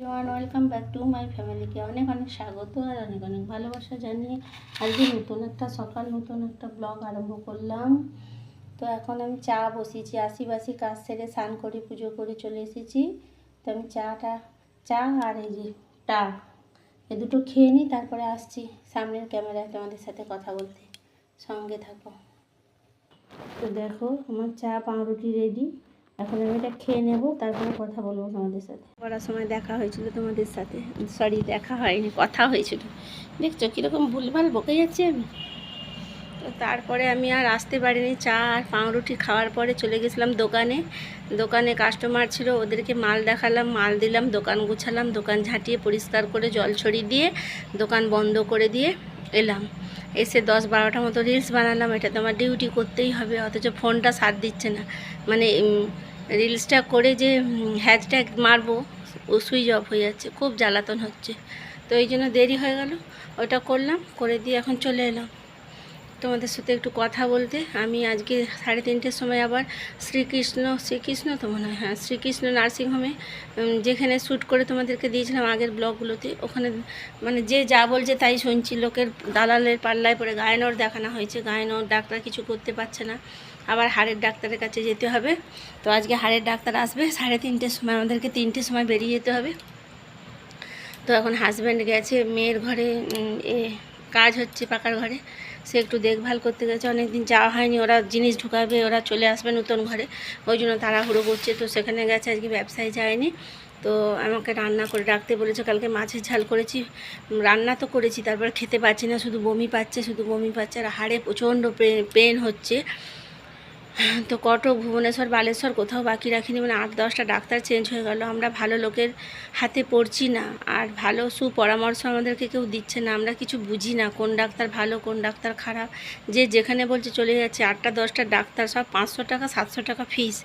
Welcome back to my ফ্যামিলিকে অনেক অনেক স্বাগত আর অনেক অনেক ভালোবাসা জানিয়ে আজকে নতুন একটা সকাল, নতুন একটা ব্লগ আরম্ভ করলাম। তো এখন আমি চা বসিয়েছি আশিবাসি কাজ সেরে স্নান করে, পুজো করে চলে এসেছি। তো আমি চাটা, চা আর এই যে টা, এ দুটো খেয়ে নিই, তারপরে আসছি সামনের ক্যামেরায় তোমাদের সাথে কথা বলতে। সঙ্গে থাকো। তো দেখো, আমার চা পাউরুটি রেডি এখন আমি এটা খেয়ে নেব, তারপরে কথা বলব তোমাদের সাথে। পড়ার সময় দেখা হয়েছিল তোমাদের সাথে। সরি দেখা হয়নি, কথা হয়েছিল। দেখছ কীরকম ভুলভাল বকে যাচ্ছি আমি? তো তারপরে আমি আর আসতে পারিনি চা আর পাউরুটি খাওয়ার পরে চলে গেছিলাম দোকানে। দোকানে কাস্টমার ছিল, ওদেরকে মাল দেখালাম, মাল দিলাম, দোকান গুছালাম, দোকান ঝাঁটিয়ে পরিষ্কার করে জল ছড়িয়ে দিয়ে দোকান বন্ধ করে দিয়ে এলাম। এসে দশ বারোটা মতো রিলস বানালাম, এটা তো আমার ডিউটি করতেই হবে, অথচ ফোনটা সাথ দিচ্ছে না। মানে রিলসটা করে যে হ্যাশট্যাগ মারবো, ও সুইচ অফ হয়ে যাচ্ছে, খুব জ্বালাতন হচ্ছে। তো এই জন্য দেরি হয়ে গেল, ওটা করলাম, করে দিয়ে এখন চলে এলাম। তোমাদের সাথে একটু কথা বলতে, আমি আজকে সাড়ে তিনটের সময় আবার শ্রীকৃষ্ণ শ্রীকৃষ্ণ তো মনে হয় হ্যাঁ শ্রীকৃষ্ণ নার্সিংহোমে যেখানে শ্যুট করে তোমাদেরকে দিয়েছিলাম আগের ব্লগগুলোতে ওখানে মানে যে যা বলছে তাই শুনছি, লোকের দালালের পাল্লায় পরে গায়নোর দেখানো হয়েছে, গায়নোর ডাক্তার কিছু করতে পারছে না। আবার হাড়ের ডাক্তারের কাছে যেতে হবে। তো আজকে হাড়ের ডাক্তার আসবে, সাড়ে তিনটের সময়, আমাদেরকে তিনটের সময় বেরিয়ে যেতে হবে। তো এখন হাজব্যান্ড গেছে, মেয়ের ঘরে এ কাজ হচ্ছে পাকার ঘরে। সে একটু দেখভাল করতে গেছে অনেক দিন যাওয়া হয়নি, ওরা জিনিস ঢুকাবে, ওরা চলে আসবে নতুন ঘরে। ওই জন্য তাড়াহুড়ো করছে, তো সেখানে গেছে, আজকে ব্যবসায় যায়নি। তো আমাকে রান্না করে ডাকতে বলেছে, কালকে মাছের ঝাল করেছি। রান্না তো করেছি, তারপর খেতে পাচ্ছি না, শুধু বমি পাচ্ছে, শুধু বমি পাচ্ছে, আর হাড়ে প্রচণ্ড পেন হচ্ছে। তো কটক, ভুবনেশ্বর, বালেশ্বর কোথাও বাকি রাখিনি মানে আট, দশটা ডাক্তার চেঞ্জ হয়ে গেল। আমরা ভালো লোকের হাতে পড়ছি না, আর ভালো সুপরামর্শ আমাদেরকে কেউ দিচ্ছে না। আমরা কিছু বুঝি না, কোন ডাক্তার ভালো, কোন ডাক্তার খারাপ। যে যেখানে বলছে চলে যাচ্ছে, আটটা, দশটা ডাক্তার, সব পাঁচশো টাকা, সাতশো টাকা ফিস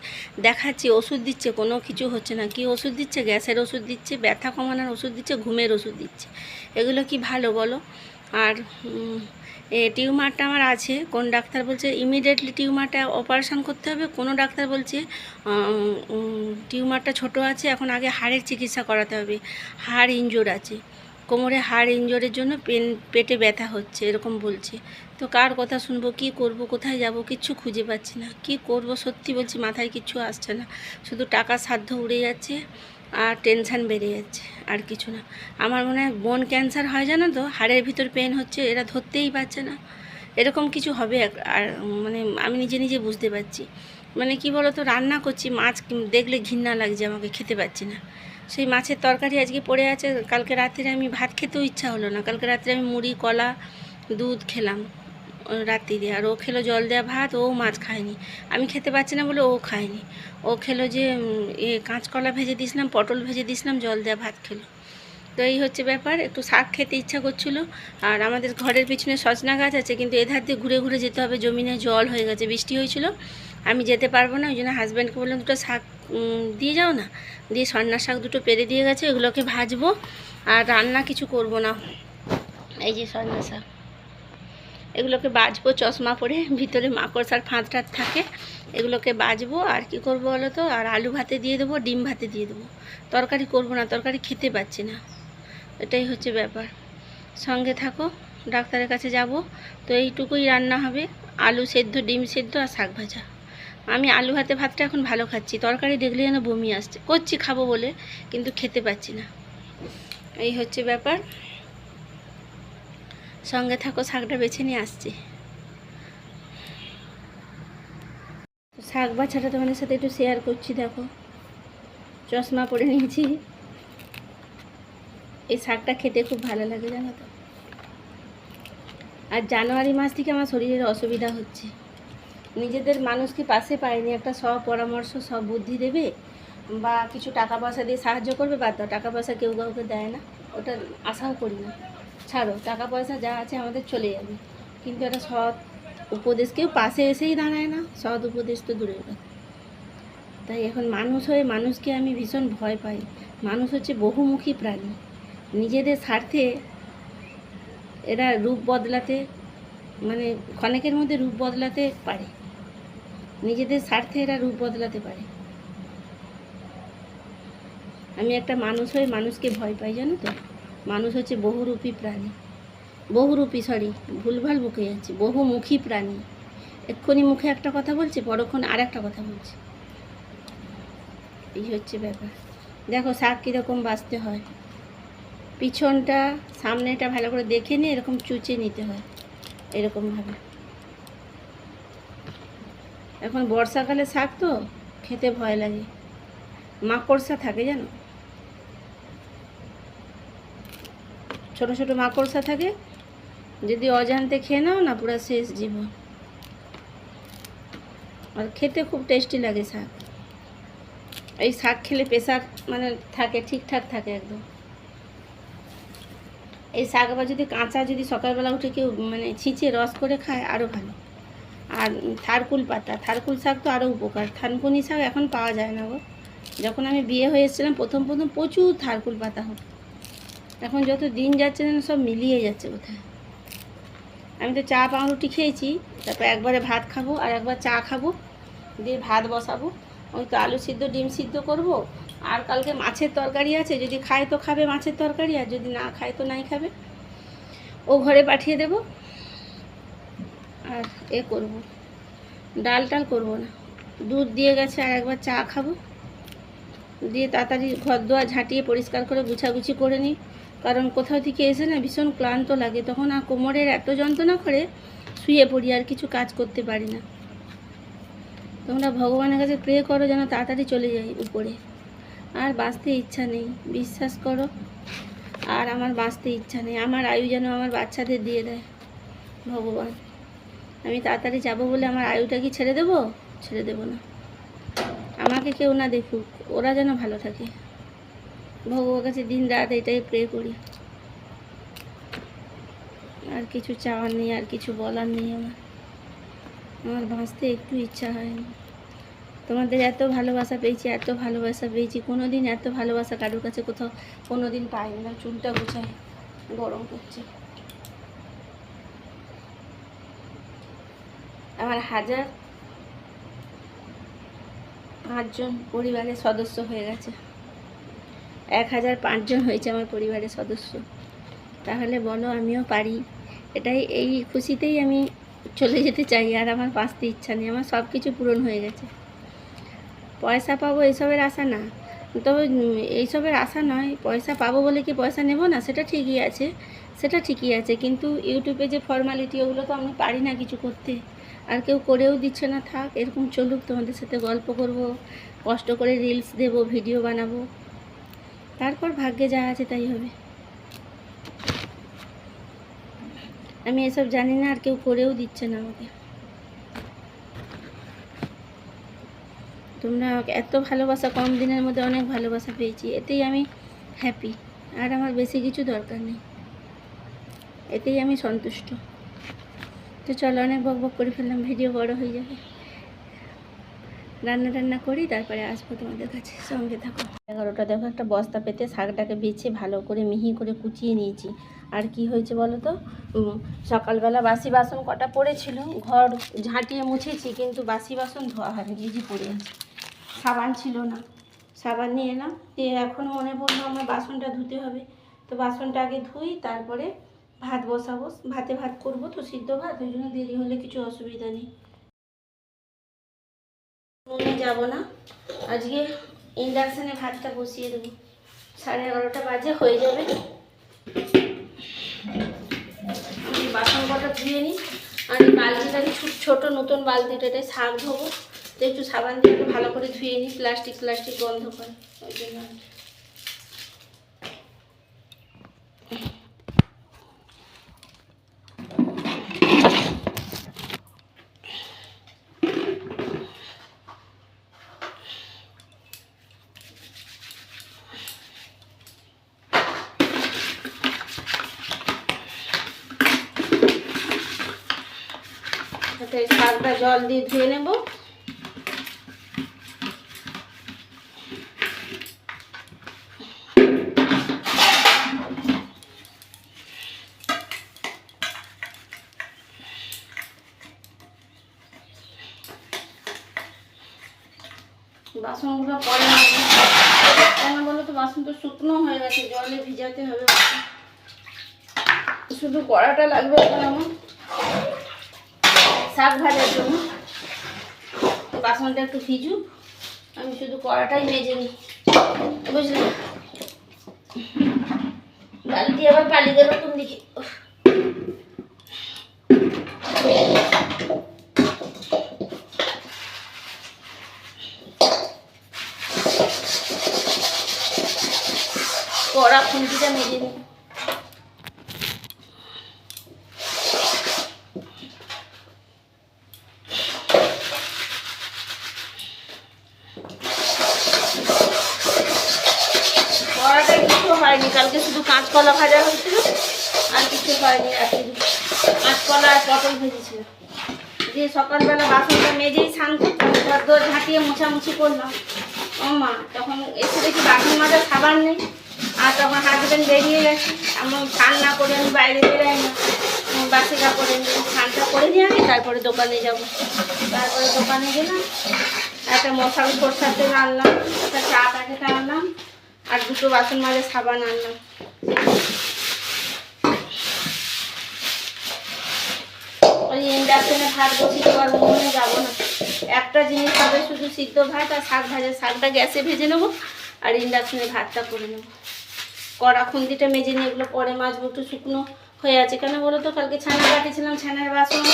দেখাচ্ছি, ওষুধ দিচ্ছে, কোনো কিছু হচ্ছে না। কি ওষুধ দিচ্ছে? গ্যাসের ওষুধ দিচ্ছে, ব্যথা কমানোর ওষুধ দিচ্ছে, ঘুমের ওষুধ দিচ্ছে। এগুলো কি ভালো বলো? আর টিউমারটা আমার আছে। কোন ডাক্তার বলছে ইমিডিয়েটলি টিউমারটা অপারেশন করতে হবে। কোনো ডাক্তার বলছে উম, উম, টিউমারটা ছোট আছে এখন আগে হাড়ের চিকিৎসা করাতে হবে। হাড় ইনজোর আছে। কোমরে হাড় ইনজোরের জন্য পেন পেটে ব্যথা হচ্ছে এরকম বলছে। তো কার কথা শুনব কি করব কোথায় যাব কিচ্ছু খুঁজে পাচ্ছি না। কি করব সত্যি বলছি মাথায় কিচ্ছু আসছে না। শুধু টাকা সাধ্য উড়ে যাচ্ছে। আর টেনশান বেড়ে যাচ্ছে আর কিছু না। আমার মনে হয় বোন ক্যান্সার হয় জানো তো, হাড়ের ভিতর পেন হচ্ছে, এরা ধরতেই পারছে না। এরকম কিছু হবে আর মানে আমি নিজে নিজে বুঝতে পারছি। মানে কি তো রান্না করছি, মাছ দেখলে ঘৃণা লাগছে, আমাকে খেতে পাচ্ছি না। সেই মাছের তরকারি আজকে পড়ে আছে, কালকে রাত্রে আমি ভাত খেতেও ইচ্ছা হলো না। কালকে রাত্রে আমি মুড়ি, কলা, দুধ খেলাম। রাত্রিরে আর ও খেলো জল দেওয়া ভাত, ও মাছ খায়নি। আমি খেতে পারছি না বলে ও খায়নি। ও খেলো যে এ কাঁচকলা ভেজে দিয়েছিলাম, পটল ভেজে দিয়েছিলাম, জল দেওয়া ভাত খেলো। তো এই হচ্ছে ব্যাপার, একটু শাক খেতে ইচ্ছা করছিল। আর আমাদের ঘরের পিছনে সজনা গাছ আছে, কিন্তু এধার দিয়ে ঘুরে ঘুরে যেতে হবে। জমিনে জল হয়ে গেছে, বৃষ্টি হয়েছিল। আমি যেতে পারব না, ওই জন্য হাজব্যান্ডকে বললাম, দুটো শাক দিয়ে যাও না? দিয়ে সন্ন্যার শাক দুটো পেরে দিয়ে গেছে এগুলোকে ভাজবো। আর রান্না কিছু করব না। এই যে সন্ন্যার শাক। এগুলোকে বাজবো, চশমা পরে, ভিতরে মাকড়সার ফাঁদ টাঁদ থাকে, এগুলোকে বাজবো, আর কি করব বলো তো? আর আলু ভাতে দিয়ে দেবো, ডিম ভাতে দিয়ে দেবো। তরকারি করব না, তরকারি খেতে পাচ্ছি না। এটাই হচ্ছে ব্যাপার। সঙ্গে থাকো, ডাক্তারের কাছে যাব। তো এইটুকুই রান্না হবে, আলু সেদ্ধ, ডিম সেদ্ধ আর শাক ভাজা। আমি আলু ভাতে ভাতটা এখন ভালো খাচ্ছি। তরকারি দেখলে যেন বমি আসছে। করছি, খাব বলে, কিন্তু খেতে পাচ্ছি না। এই হচ্ছে ব্যাপার। সঙ্গে থাকো, শাকটা বেছে নিয়ে আসছি। শাক বাছাটা তোমাদের সাথে একটু শেয়ার করছি, দেখো। চশমা পরে নিয়েছি। এই শাকটা খেতে খুব ভালো লাগে, জানো তো। আর জানুয়ারি মাস থেকে আমার শরীরের অসুবিধা হচ্ছে। নিজেদের মানুষকে পাশে পায়নি, একটা সব পরামর্শ সব বুদ্ধি দেবে বা কিছু টাকা পয়সা দিয়ে সাহায্য করবে দাও। টাকা পয়সা কেউ কাউকে দেয় না। ওটা আশাও করি না। ছাড়ো টাকা পয়সা যা আছে আমাদের চলে যাবে। কিন্তু একটা সৎ উপদেশ, কেউ পাশে এসেই দাঁড়ায় না, সৎ উপদেশ তো দূরের কথা। তাই এখন মানুষ হয়ে মানুষকে আমি ভীষণ ভয় পাই। মানুষ হচ্ছে বহুমুখী প্রাণী। নিজেদের স্বার্থে এরা রূপ বদলাতে মানে ক্ষণেকের মধ্যে রূপ বদলাতে পারে। নিজেদের স্বার্থে এরা রূপ বদলাতে পারে। আমি একটা মানুষ হয়ে মানুষকে ভয় পাই, জানো তো? মানুষ হচ্ছে বহুরূপী প্রাণী। বহুরূপী সরি ভুলভাল বুকে যাচ্ছে। বহুমুখী প্রাণী। এক্ষুনি মুখে একটা কথা বলছে, পরক্ষণ আর একটা কথা বলছে। এই হচ্ছে ব্যাপার। দেখো শাক কীরকম বাঁচতে হয়। পিছনটা, সামনেটা ভালো করে দেখে নিয়ে এরকম চুচে নিতে হয়, এরকমভাবে। এখন বর্ষাকালে শাক তো খেতে ভয় লাগে। মাকড়সা থাকে জানো? ছোট ছোট মাকড়সা থাকে, যদি অজান্তে খেয়ে নাও না পুরো শেষ জীবন। আর খেতে খুব টেস্টি লাগে শাক। এই শাক খেলে প্রেশার মানে থাকে, ঠিকঠাক থাকে একদম। এই শাক আবার যদি কাঁচা, যদি সকালবেলা উঠে কেউ মানে ছিঁচে রস করে খায় আরও ভালো। আর থারকুল পাতা, থারকুল শাক তো আরও উপকার। থানকুনি শাক এখন পাওয়া যায় না গো। যখন আমি বিয়ে হয়ে এসেছিলাম, প্রথম প্রথম প্রচুর থারকুল পাতা হতো। এখন যত দিন যাচ্ছে যেন সব মিলিয়ে যাচ্ছে কোথায়? আমি তো চা, পাউরুটি খেয়েছি, তারপর একবারে ভাত খাব আর একবার চা খাব, দিয়ে ভাত বসাবো। ওই তো আলু সিদ্ধ, ডিম সিদ্ধ করব। আর কালকে মাছের তরকারি আছে, যদি খায় তো খাবে মাছের তরকারি, আর যদি না খায় তো নাই খাবে। ও ঘরে পাঠিয়ে দেব, আর এ করব। ডাল টাল করব না, দুধ দিয়ে গেছে আর একবার চা খাব। দিয়ে তাড়াতাড়ি ঘর দোয়ার ঝাঁটিয়ে পরিষ্কার করে গুছাগুছি করে নিই। কারণ কোথাও থেকে এসে না ভীষণ ক্লান্ত লাগে। তখন আর কোমরের এত যন্ত্রণা করে শুয়ে পড়ি আর কিছু কাজ করতে পারি না। তোমরা ভগবানের কাছে প্রে করো যেন তাড়াতাড়ি চলে যাই উপরে। আর বাঁচতে ইচ্ছা নেই, বিশ্বাস করো। আর আমার বাঁচতে ইচ্ছা নেই, আমার আয়ু যেন আমার বাচ্চাদের দিয়ে দেয় ভগবান। আমি তাড়াতাড়ি যাব বলে আমার আয়ুটা কি ছেড়ে দেবো? ছেড়ে দেবো না। আমাকে কেউ না দেখুক, ওরা যেন ভালো থাকে। ভগবানের কাছে দিন রাত এটাই প্রে করি। আর কিছু চাওয়ার নেই, আর কিছু বলার নেই আমার। আমার বাঁচতে একটু ইচ্ছা হয়নি। তোমাদের এত ভালোবাসা পেয়েছি, এত ভালোবাসা পেয়েছি কোনো দিন এত ভালোবাসা কারোর কাছে কোথাও কোনো দিন পাইনি না, চুলটা গোছায় গরম করছে। আমার হাজার পাঁচজন পরিবারের সদস্য হয়ে গেছে। এক হাজার পাঁচজন হয়েছে আমার পরিবারের সদস্য। তাহলে বলো, আমিও পারি। এটাই, এই খুশিতেই আমি চলে যেতে চাই, আর আমার বাঁচতে ইচ্ছা নেই, আমার সব কিছু পূরণ হয়ে গেছে। পয়সা পাবো এইসবের আশা না। তবে এইসবের আশা নয়, পয়সা পাবো বলে কি পয়সা নেব না? সেটা ঠিকই আছে, সেটা ঠিকই আছে, কিন্তু ইউটিউবে যে ফর্মালিটি ওগুলো তো আমি পারি না কিছু করতে। আর কেউ করেও দিচ্ছে না, থাক, এরকম চলুক, তোমাদের সাথে গল্প করব, কষ্ট করে রিলস দেব ভিডিও বানাবো। তারপর ভাগ্যে যা আছে তাই হবে। আমি এসব জানি না, আর কেউ করেও দিচ্ছে না আমাকে। তোমরা আমাকে এত ভালোবাসা, কম দিনের মধ্যে অনেক ভালোবাসা পেয়েছি, এতেই আমি হ্যাপি আর আমার বেশি কিছু দরকার নেই। এতেই আমি সন্তুষ্ট। তো চলো, অনেক বক বক করে ফেললাম, ভিডিও বড় হয়ে যাবে। রান্না টান্না করি, তারপরে আসব তোমাদের কাছে। সঙ্গে থাকো। এগারোটা, দেখো একটা বস্তা পেতে শাকটাকে বেছে ভালো করে মিহি করে কুচিয়ে নিয়েছি। আর কি হয়েছে বলো তো? সকালবেলা বাসি বাসন কটা পড়েছিল, ঘর ঝাঁটিয়ে মুছেছি, কিন্তু বাসি বাসন ধোয়া হয়নি, ভিজি পড়ে আছে। সাবান ছিল না। সাবান নিয়ে এলাম দিয়ে এখন মনে পড়ল আমার বাসনটা ধুতে হবে। তো বাসনটা আগে ধুই, তারপরে ভাত বসাবো। ভাতে ভাত করব তো, সিদ্ধ ভাত, ওই জন্য দেরি হলে কিছু অসুবিধা নেই। নুনে যাব না। আজকে ইন্ডাকশানে ভাতটা বসিয়ে দেবো। সাড়ে এগারোটা বাজে, হয়ে যাবে। বাসন কটা ধুয়ে নিই। আর এই ছোট ছোটো নতুন বালতিটাতে শাক ধোবো তো একটু সাবান দিয়ে ভালো করে ধুয়ে নিই, প্লাস্টিক প্লাস্টিক বন্ধ করে। ওই জন্য আর কি। সাথে এই শাকটা জল দিয়ে ধুয়ে নেব। বাসনগুলো পরে কেন বলো তো, বাসন তো শুকনো হয়ে গেছে, জলে ভিজাতে হবে। শুধু কড়াটা লাগবে আমার। শাক ভাজার জন্য। বাসনটা একটু ভিজুক আমি শুধু কড়াটাই মেজে নিই। বুঝলে? বালতি আবার পালিয়ে গেল কোন দিকে উফ। কড়া খুন্তিটা মেজে নিই কড়াটা কিছু হয়নি কালকে শুধু কাঁচকলা ভাজা হয়েছিল, আর কিছু হয়নি কাঁচকলা আর পটল ভেজেছিল। দিয়ে সকালবেলা বাসনটা মেজেই স্নান দোর ঝাঁটিয়ে মোছামুছি করলাম। ও মা, তখন এসে দেখি বাসন মাজার খাবার নেই, আর তখন হাজবেন্ড বেরিয়ে গেছে। আমার স্নান না করে আমি বাইরে বেরোই না আমি বাসি কাপড়ে স্নানটা করে নিয়ে আমি তারপরে দোকানে যাব। তারপরে দোকানে গেলাম, একটা মশাল সরষার তেল আনলাম একটা চা প্যাকেট আনলাম। আর দুটো বাসন মাজে সাবান আনলাম। ওই ভাত যাব না। একটা জিনিস হবে শুধু সিদ্ধ ভাত আর শাক শাকটা গ্যাসে ভেজে আর ভাতটা করে নেব। কড়া মেজে নিয়ে এগুলো পরে মাজবো। একটু শুকনো হয়ে আছে কেন বলো তো? কালকে ছানা কাটিয়েছিলাম ছানার বাসন।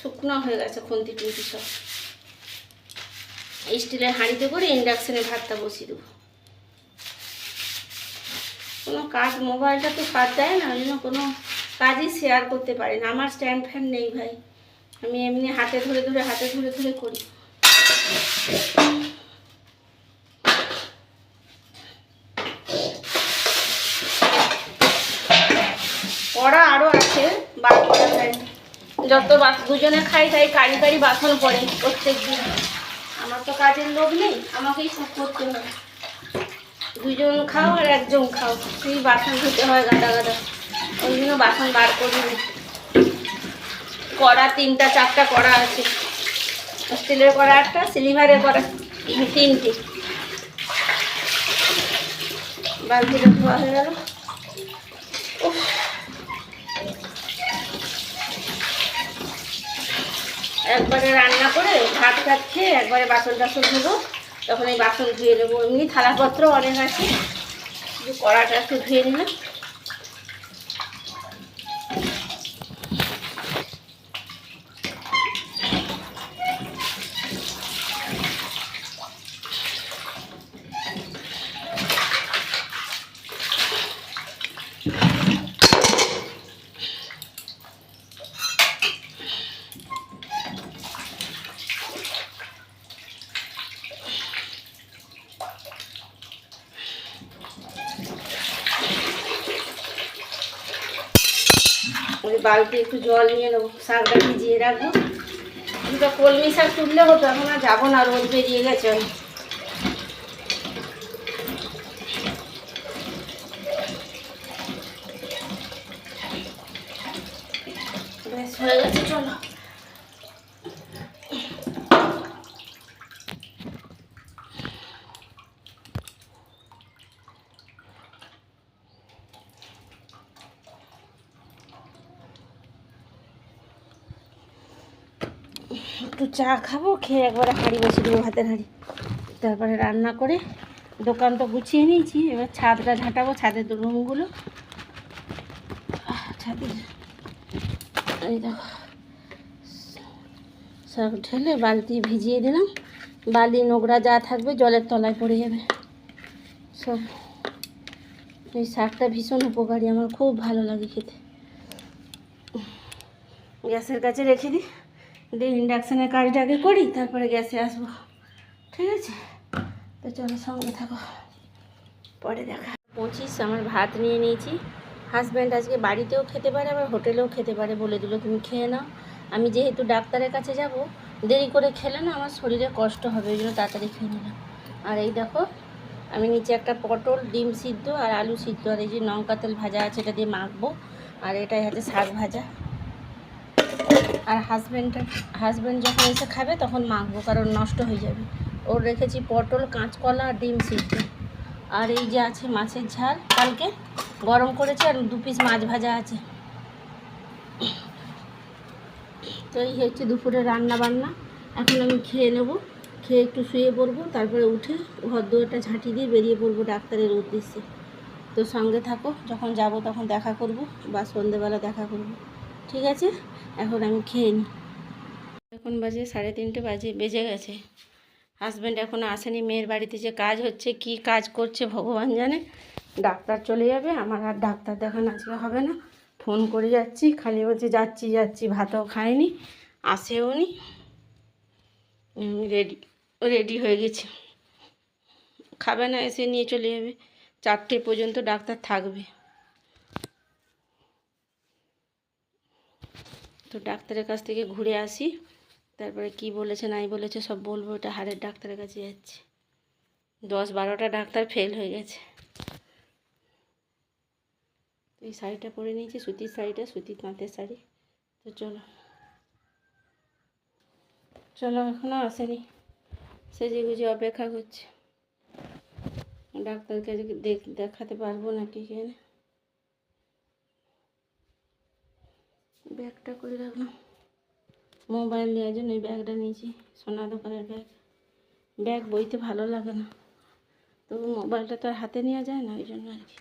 শুকনো হয়ে গেছে খুন্তি সব। স্টিলের হাঁড়িতে করে ইন্ডাকশনে ভাতটা বসিয়ে দেবো। কোনো কাজ মোবাইলটা তো কাজ দেয় না, ওই জন্য কোনো কাজই শেয়ার করতে পারি না। আমার স্ট্যান্ড ফ্যান নেই ভাই। আমি এমনি হাতে ধরে ধরে, হাতে ধরে ধরে করি। কড়া আরও আছে করা যত বাস দুজনে খাই, তাই কারি কারি বাসন পড়ে প্রত্যেক দিন আমার তো কাজের লোক নেই, আমাকেই সব করতে হয় দুজন খাও আর একজন খাও তুই বাসন ধুতে হয় গাদা গাদা। ওই জন্য বাসন বার করি। কড়া তিনটা, চারটা কড়া আছে। স্টিলের কড়া একটা, সিলিভারের কড়া তিনটে। বালতিটা ধোয়া হয়ে গেল। একবারে রান্না করে ভাত টাত খেয়ে একবারে বাসন টাসন ধুবো। তখন এই বাসন ধুয়ে নেব। এমনি থালাপত্র অনেক আছে। কড়াটা একটু ধুয়ে নিলাম। ওই বালতি একটু জল নিয়ে নেব, শাকটা ভিজিয়ে রাখব। কিন্তু কলমি শাক তুললে হতো, এখন আর যাব না, রোদ বেরিয়ে গেছে অনেক। বেশ হয়ে গেছে চলো একটু চা খাব, খেয়ে একবারে হাঁড়ি বসে দেবো, ভাতের হাঁড়ি। তারপরে রান্না করে দোকান তো গুছিয়ে নিয়েছি। এবার ছাদটা ঝাঁটাবো, ছাদের রুমগুলো। ছাদের এই দেখো। সব ঢেলে বালতি ভিজিয়ে দিলাম। বালি নোংরা যা থাকবে জলের তলায় পড়ে যাবে। সব এই শাকটা ভীষণ উপকারী, আমার খুব ভালো লাগে খেতে। গ্যাসের কাছে রেখে দিই। দিয়ে ইন্ডাকশানের কাজটা আগে করি, তারপরে গ্যাসে আসব। ঠিক আছে? তো চলো সঙ্গে থাকো। পরে দেখা। পঁচিশ, আমার ভাত নিয়ে নিয়েছি। হাজব্যান্ড আজকে বাড়িতেও খেতে পারে, আবার হোটেলেও খেতে পারে বলে দিল, তুমি খেয়ে নাও। আমি যেহেতু ডাক্তারের কাছে যাব, দেরি করে খেলে না, আমার শরীরে কষ্ট হবে, ওই জন্য তাড়াতাড়ি খেয়ে নিলাম। আর এই দেখো, আমি নিচে একটা পটল, ডিম সিদ্ধ আর আলু সিদ্ধ, আর এই যে লঙ্কা তেল ভাজা আছে, এটা দিয়ে মাখবো। আর এটাই হচ্ছে শাক ভাজা। আর হাজব্যান্ডটা হাজব্যান্ড যখন এসে খাবে তখন মাখবো, কারণ নষ্ট হয়ে যাবে। ওর রেখেছি পটল, কাঁচকলা আর ডিম সিদ্ধ। আর এই যে আছে মাছের ঝাল, কালকে গরম করেছে আর দু পিস মাছ ভাজা আছে। তো এই হচ্ছে দুপুরে রান্না বান্না এখন আমি খেয়ে নেব, খেয়ে একটু শুয়ে পড়ব, তারপরে উঠে ঘর দুয়ারটা ঝাঁটি দিয়ে বেরিয়ে পড়ব ডাক্তারের উদ্দেশ্যে। তো সঙ্গে থাকো, যখন যাব তখন দেখা করব বা সন্ধেবেলা দেখা করব। ঠিক আছে? এখন আমি খেয়ে নিই এখন বাজে সাড়ে তিনটে বাজে, বেজে গেছে। হাজব্যান্ড এখনও আসেনি, মেয়ের বাড়িতে যে কাজ হচ্ছে, কি কাজ করছে ভগবান জানে। ডাক্তার চলে যাবে, আমার আর ডাক্তার দেখানো আজকে হবে না। ফোন করে যাচ্ছি, খালি বলছে, যাচ্ছি যাচ্ছি, ভাতও খায়নি আসেও নি। রেডি রেডি হয়ে গেছে। খাবে না, এসে নিয়ে চলে যাবে। চারটে পর্যন্ত ডাক্তার থাকবে। তো ডাক্তারের কাছ থেকে ঘুরে আসি। তারপরে কি বলেছে, নাই বলেছে, সব বলব ওটা হাড়ের ডাক্তারের কাছে যাচ্ছে। দশ বারোটা ডাক্তার ফেল হয়ে গেছে। এই শাড়িটা পরে নিয়েছি, সুতির শাড়িটা, সুতির তাঁতের শাড়ি। তো চলো। চলো এখনও আসেনি। সেজে গুজে অপেক্ষা করছে। ডাক্তারকে দেখ, দেখাতে পারব নাকি কেন ব্যাগটা করে রাখলাম। মোবাইল নেওয়ার জন্য এই ব্যাগটা নিয়েছি, সোনা দোকানের ব্যাগ। ব্যাগ বইতে ভালো লাগে না। তবু মোবাইলটা তো আর হাতে নেওয়া যায় না, ওই জন্য আর কি।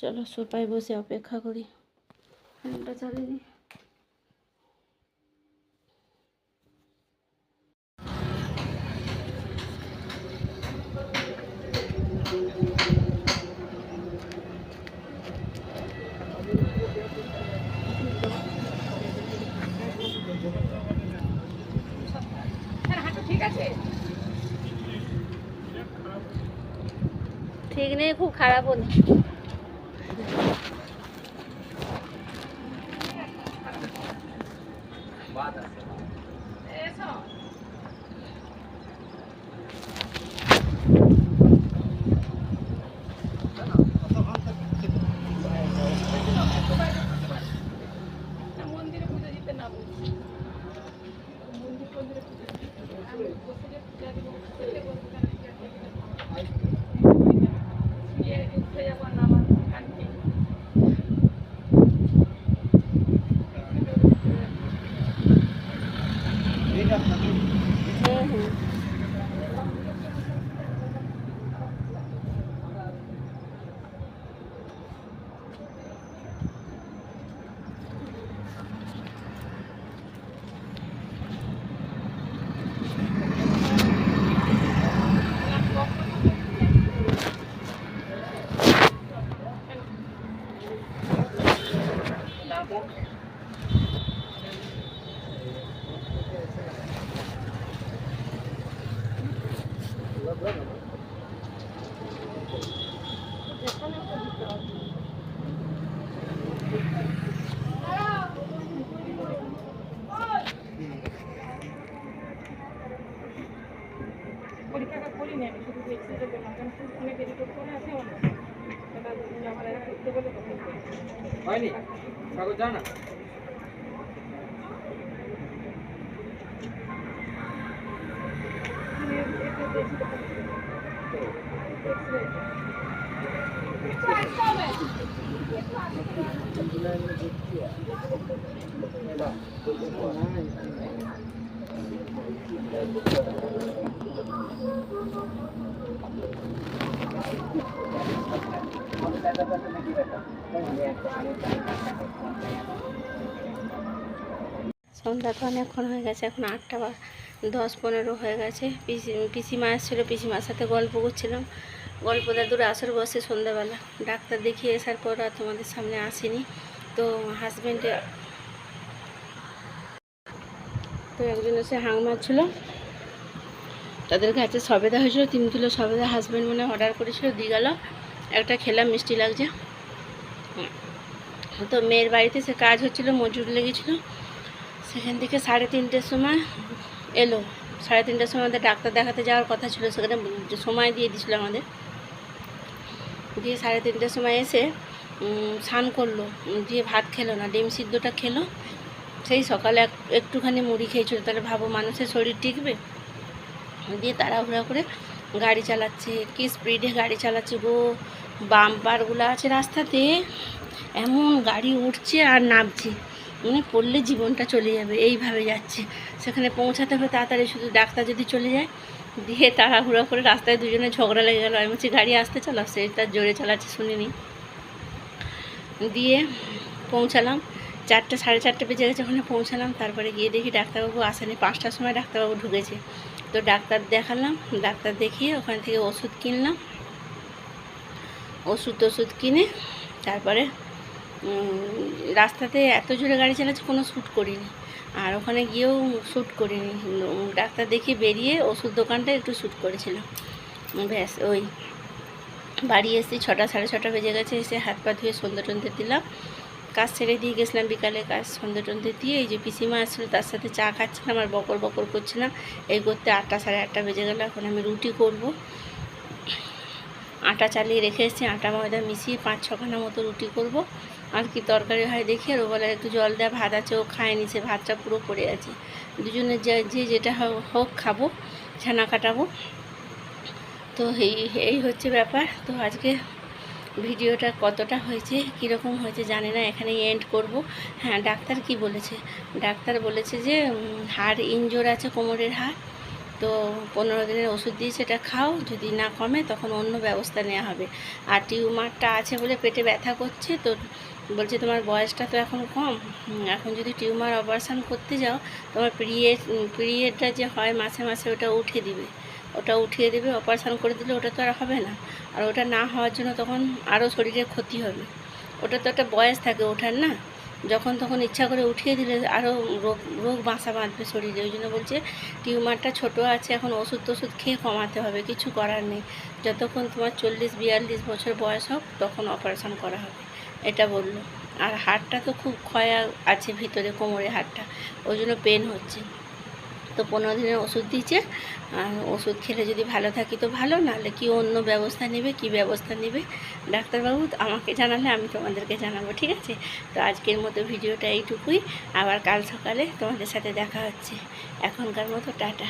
চলো সোফায় বসে অপেক্ষা করি। ফ্যানটা চালিয়ে দিই ঠিক নেই খুব খারাপও নেই সন্ধ্যা তো অনেকক্ষণ হয়ে গেছে, এখন আটটা বা দশ পনেরো হয়ে গেছে। পিসি, পিসিমা এসেছিল, পিসিমার সাথে গল্প করছিলাম। গল্প দাদুর আসর বসে সন্ধ্যাবেলা। ডাক্তার দেখিয়ে আসার পর আর তোমাদের সামনে আসেনি। তো হাজব্যান্ডে তো একজন এসে হাং মারছিল তাদের কাছে সবেদা হয়েছিল, তিন কিলো সবেদা হাজব্যান্ড মনে অর্ডার করেছিল, দিয়ে গেল। একটা খেলাম, মিষ্টি লাগছে। তো মেয়ের বাড়িতে সে কাজ হচ্ছিল, মজুর লেগেছিলো। সেখান থেকে সাড়ে তিনটের সময় এলো। সাড়ে তিনটের সময় আমাদের ডাক্তার দেখাতে যাওয়ার কথা ছিল, সেখানে সময় দিয়ে দিয়েছিলো আমাদের। দিয়ে সাড়ে তিনটের সময় এসে স্নান করল। দিয়ে ভাত খেলো না, ডিম সিদ্ধটা খেলো। সেই সকালে এক, একটুখানি মুড়ি খেয়েছিল। তাহলে ভাবো মানুষের শরীর টিকবে? দিয়ে তাড়াহুড়া করে গাড়ি চালাচ্ছে, কি স্পিডে গাড়ি চালাচ্ছে গো? বাম্পারগুলো আছে রাস্তাতে। এমন গাড়ি উঠছে আর নামছে। মানে পড়লে জীবনটা চলে যাবে, এইভাবে যাচ্ছে। সেখানে পৌঁছাতে হবে তাড়াতাড়ি শুধু ডাক্তার যদি চলে যায়, দিয়ে তাড়াহুড়া করে রাস্তায় দুজনে ঝগড়া লেগে গেলো। আমি বলছি, গাড়ি আসতে চালাও সে তার জোরে চালাচ্ছে, শুনিনি। দিয়ে পৌঁছালাম। চারটে, সাড়ে চারটে বেজে গেছে, ওখানে পৌঁছালাম। তারপরে গিয়ে দেখি ডাক্তারবাবু আসেনি। পাঁচটার সময় ডাক্তারবাবু ঢুকেছে। তো ডাক্তার দেখালাম, ডাক্তার দেখিয়ে ওখান থেকে ওষুধ কিনলাম। ওষুধ টষুধ কিনে তারপরে রাস্তাতে এত জোরে গাড়ি চালাচ্ছে, কোনো শ্যুট করিনি। আর ওখানে গিয়েও শ্যুট করিনি। ডাক্তার দেখিয়ে বেরিয়ে ওষুধ দোকানটা একটু শ্যুট করেছিলাম। ব্যাস, ওই বাড়ি এসেছি ছটা, সাড়ে ছটা বেজে গেছে, এসে হাত পা ধুয়ে সন্ধ্যে টন্ধে দিলাম। কাজ ছেড়ে দিয়ে গেছিলাম বিকালে কাজ সন্ধ্যে টন্ধে দিয়ে, এই যে পিসিমা আসছিল তার সাথে চা খাচ্ছিলাম আর বকর বকর করছিলাম। এই করতে আটটা সাড়ে আটটা বেজে গেলো, এখন আমি রুটি করব। আটা চালিয়ে রেখে এসেছি, আটা ময়দা মিশিয়ে পাঁচ ছখানা মতো রুটি করব। আর কি তরকারি হয় দেখি, আর ও বলে একটু জল দেওয়া ভাত আছে, ও খায়নি, সে ভাতটা পুরো পড়ে আছে। দুজনের যে যেটা হোক খাব, ছানা কাটাবো। তো এই এই হচ্ছে ব্যাপার। তো আজকে ভিডিওটা কতটা হয়েছে, কীরকম হয়েছে জানি না এখানে এন্ড করব। হ্যাঁ ডাক্তার কি বলেছে? ডাক্তার বলেছে যে হাড় ইনজোর আছে, কোমরের হাড়। তো পনেরো দিনের ওষুধ দিয়ে সেটা খাও, যদি না কমে তখন অন্য ব্যবস্থা নেওয়া হবে। আর টিউমারটা আছে বলে পেটে ব্যথা করছে, তো বলছে তোমার বয়সটা তো এখন কম। এখন যদি টিউমার অপারেশান করতে যাও, তোমার পিরিয়ড পিরিয়ডটা যে হয় মাসে মাসে ওটা উঠে দিবে। ওটা উঠিয়ে দেবে অপারেশান করে দিলে ওটা তো আর হবে না। আর ওটা না হওয়ার জন্য তখন আরও শরীরের ক্ষতি হবে। ওটা তো একটা বয়স থাকে ওঠার না। যখন তখন ইচ্ছা করে উঠিয়ে দিলে আরও রোগ রোগ বাসা বাঁধবে শরীরে। ওই জন্য বলছে, টিউমারটা ছোট আছে, এখন ওষুধ টষুধ খেয়ে কমাতে হবে, কিছু করার নেই। যতক্ষণ তোমার চল্লিশ, বিয়াল্লিশ বছর বয়স হোক, তখন অপারেশন করা হবে। এটা বলল। আর হাড়টা তো খুব ক্ষয় আছে ভিতরে, কোমরে হাড়টা। ওই জন্য পেন হচ্ছে। তো পনেরো দিনের ওষুধ দিয়েছে। আর ওষুধ খেলে যদি ভালো থাকি তো ভালো, নাহলে কি অন্য ব্যবস্থা নেবে, কি ব্যবস্থা নেবে? ডাক্তারবাবু আমাকে জানালে, আমি তোমাদেরকে জানাব, ঠিক আছে? তো আজকের মতো ভিডিওটা এইটুকুই। আবার কাল সকালে তোমাদের সাথে দেখা হচ্ছে। এখনকার মতো টাটা।